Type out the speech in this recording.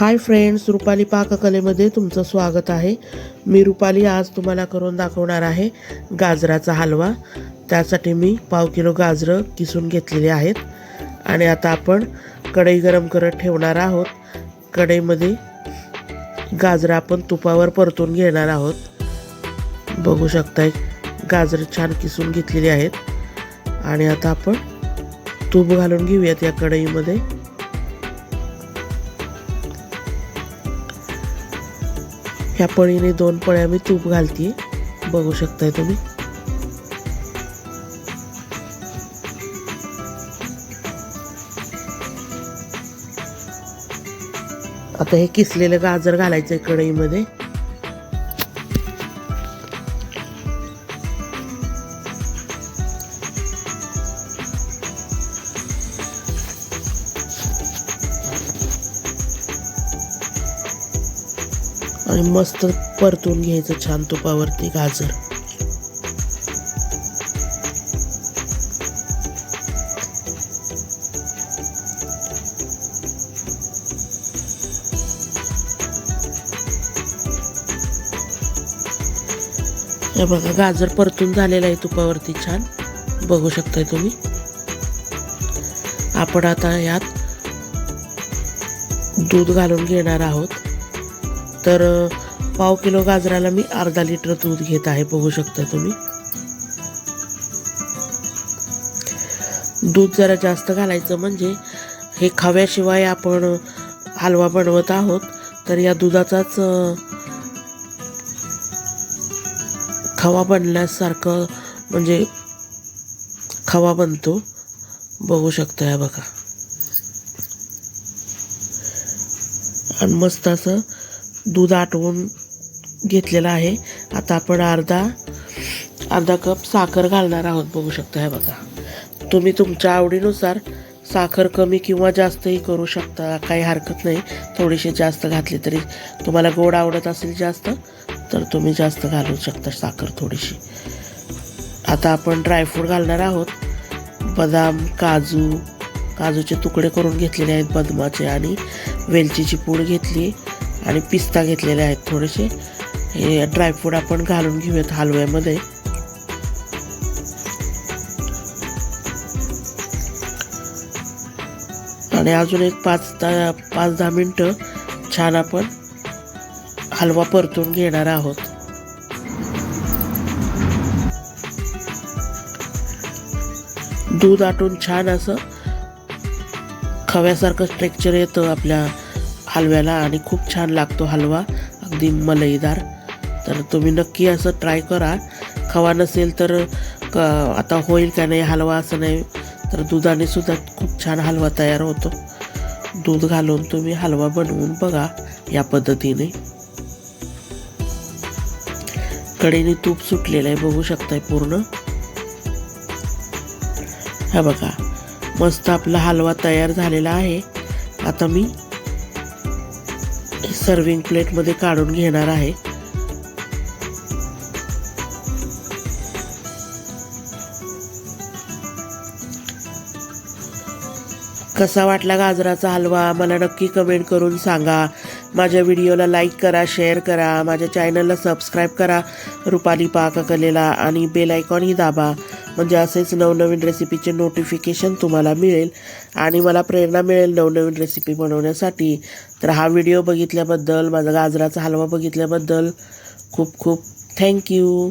Hi friends Rupali पाककलेमध्ये तुमचं स्वागत आहे. मी रुपाली आज तुम्हाला करून दाखवणार आहे गाजराचा हलवा. त्यासाठी मी पाव किलो गाजरं किसून घेतलेली आहेत. आणि आता आपण कढई गरम करत ठेवणार आहोत. कढईमध्ये गाजरं आपण तुपावर परतून घेणार आहोत. बघू शकताय गाजरं छान किसून घेतलेली आहेत. आणि आता आपण तूप घालून घेऊयात या कढईमध्ये. ह्या पळीने दोन पळ्या मी तूप घालते बघू शकताय तुम्ही. आता हे किसलेलं गाजर घालायचं आहे कढईमध्ये. आणि मस्त परतून घ्यायचं छान तुपावरती गाजर. हे बघा गाजर परतून झालेलं आहे तुपावरती छान. बघू शकताय तुम्ही. आपण आता यात दूध घालून घेणार आहोत. तर पाव किलो गाजराला मी अर्धा लिटर दूध घेत आहे बघू शकता तुम्ही. दूध जरा जास्त घालायचं म्हणजे हे खव्याशिवाय आपण हलवा बनवत आहोत तर या दुधाचाच खवा बनल्यासारखं म्हणजे खवा बनतो. बघू शकता या बघा. आणि मस्त असं दूध आटवून घेतलेलं आहे. आता आपण अर्धा अर्धा कप साखर घालणार आहोत. बघू शकता हे बघा. तुम्ही तुमच्या आवडीनुसार साखर कमी किंवा जास्तही करू शकता. काही हरकत नाही. थोडीशी जास्त घातली तरी तुम्हाला गोड आवडत असेल जास्त तर तुम्ही जास्त घालू शकता साखर थोडीशी. आता आपण ड्रायफ्रूट घालणार आहोत. बदाम काजू काजूचे तुकडे करून घेतलेले आहेत. बदमाचे आणि वेलचीची पूड घेतली. आणि पिस्ता घेतलेले आहेत थोडेसे. हे ड्रायफ्रूट आपण घालून घेऊयात हलव्यामध्ये. आणि अजून एक पाच दहा पाच दहा मिनटं छान आपण हलवा परतून घेणार आहोत. दूध आटून छान असं खव्यासारखं स्ट्रेक्चर येतं आपल्या हलव्याला आणि खूप छान लागतो हलवा. अगदी मलईदार. तर तुम्ही नक्की असं ट्राय करा. खवा नसेल तर क आता होईल का नाही हलवा असं नाही. तर दुधाने सुद्धा खूप छान हलवा तयार होतो. दूध घालून तुम्ही हलवा बनवून बघा या पद्धतीने. कडेने तूप सुटलेलं आहे बघू शकताय पूर्ण. हा बघा मस्त आपला हलवा तयार झालेला आहे. आता मी सर्विंग प्लेटमध्ये काढून घेणार आहे. कसा वाटला गाजराचा हलवा? मला नक्की कमेंट करून सांगा. माझ्या व्हिडिओला लाईक करा शेअर करा. माझ्या चॅनलला सबस्क्राईब करा. रुपाली पाककलेला आणि बेल आयकॉनही दाबा. म्हणजे असेच नवनवीन रेसिपीचे नोटिफिकेशन तुम्हाला मिळेल आणि मला प्रेरणा मिळेल नवनवीन रेसिपी बनवण्यासाठी. तर हा व्हिडिओ बघितल्याबद्दल माझा गाजराचा हलवा बघितल्याबद्दल खूप खूप थँक्यू